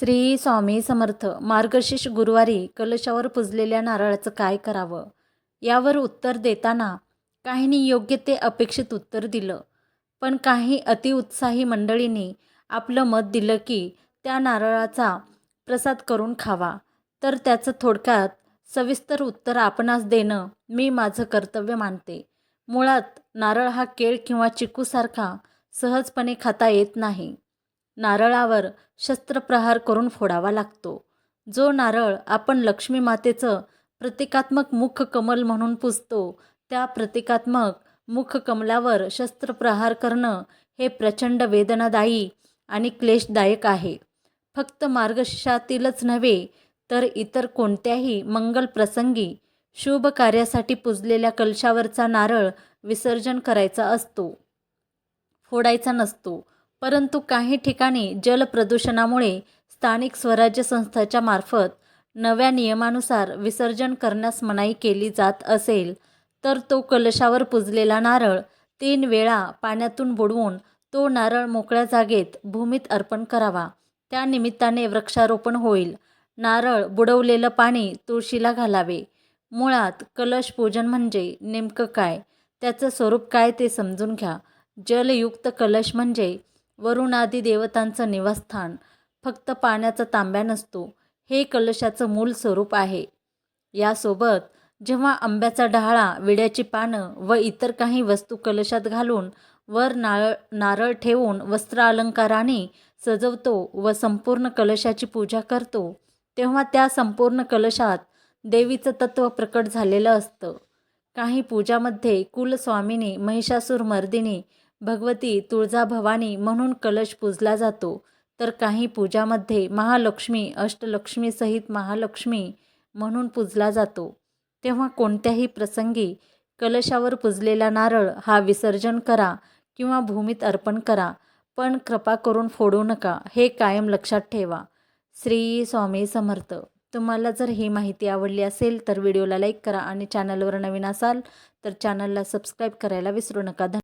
श्री स्वामी समर्थ मार्गशीर्ष गुरुवारी कलशावर पुजलेल्या नारळाचं काय करावं? यावर उत्तर देताना काहींनी योग्य ते अपेक्षित उत्तर दिलं. पण काही अतिउत्साही मंडळींनी आपलं मत दिलं की त्या नारळाचा प्रसाद करून खावा. तर त्याचं थोडक्यात सविस्तर उत्तर आपणास देणं मी माझं कर्तव्य मानते. मुळात नारळ हा केळ किंवा चिकूसारखा सहजपणे खाता येत नाही. नारळावर शस्त्रप्रहार करून फोडावा लागतो. जो नारळ आपण लक्ष्मी मातेचं प्रतिकात्मक मुख कमल म्हणून पुजतो त्या प्रतिकात्मक मुख कमलावर शस्त्रप्रहार करणं हे प्रचंड वेदनादायी आणि क्लेशदायक आहे. फक्त मार्गशीर्षातीलच नव्हे तर इतर कोणत्याही मंगल प्रसंगी शुभ कार्यासाठी पुजलेल्या कलशावरचा नारळ विसर्जन करायचा असतो. फोडायचा नसतो. परंतु काही ठिकाणी जलप्रदूषणामुळे स्थानिक स्वराज्य संस्थाच्या मार्फत नव्या नियमानुसार विसर्जन करण्यास मनाई केली जात असेल तर तो कलशावर पुजलेला नारळ तीन वेळा पाण्यातून बुडवून तो नारळ मोकळ्या जागेत भूमीत अर्पण करावा. त्या निमित्ताने वृक्षारोपण होईल. नारळ बुडवलेलं पाणी तुळशीला घालावे. मुळात कलश पूजन म्हणजे नेमकं काय? त्याचं स्वरूप काय ते समजून घ्या. जलयुक्त कलश म्हणजे वरुणादी देवतांचं निवासस्थान फक्त पाण्याचा तांब्या नसतो हे कलशाचं मूल स्वरूप आहे. यासोबत जेव्हा आंब्याचा डहाळा विड्याची पानं व इतर काही वस्तू कलशात घालून वर नाळ नारळ ठेवून वस्त्र अलंकाराने सजवतो व संपूर्ण कलशाची पूजा करतो तेव्हा त्या संपूर्ण कलशात देवीचं तत्त्व प्रकट झालेलं असतं. काही पूजामध्ये कुलस्वामिनी महिषासूर मर्दिनी भगवती तुळजाभवानी म्हणून कलश पूजला जातो. तर काही पूजामध्ये महालक्ष्मी अष्टलक्ष्मीसहित महालक्ष्मी म्हणून पूजला जातो. तेव्हा कोणत्याही प्रसंगी कलशावर पुजलेला नारळ हा विसर्जन करा किंवा भूमीत अर्पण करा पण कृपा करून फोडू नका हे कायम लक्षात ठेवा. श्री स्वामी समर्थ. तुम्हाला जर ही माहिती आवडली असेल तर व्हिडिओला लाईक करा आणि चॅनलवर नवीन असाल तर चॅनलला सबस्क्राईब करायला विसरू नका. धन्यवाद.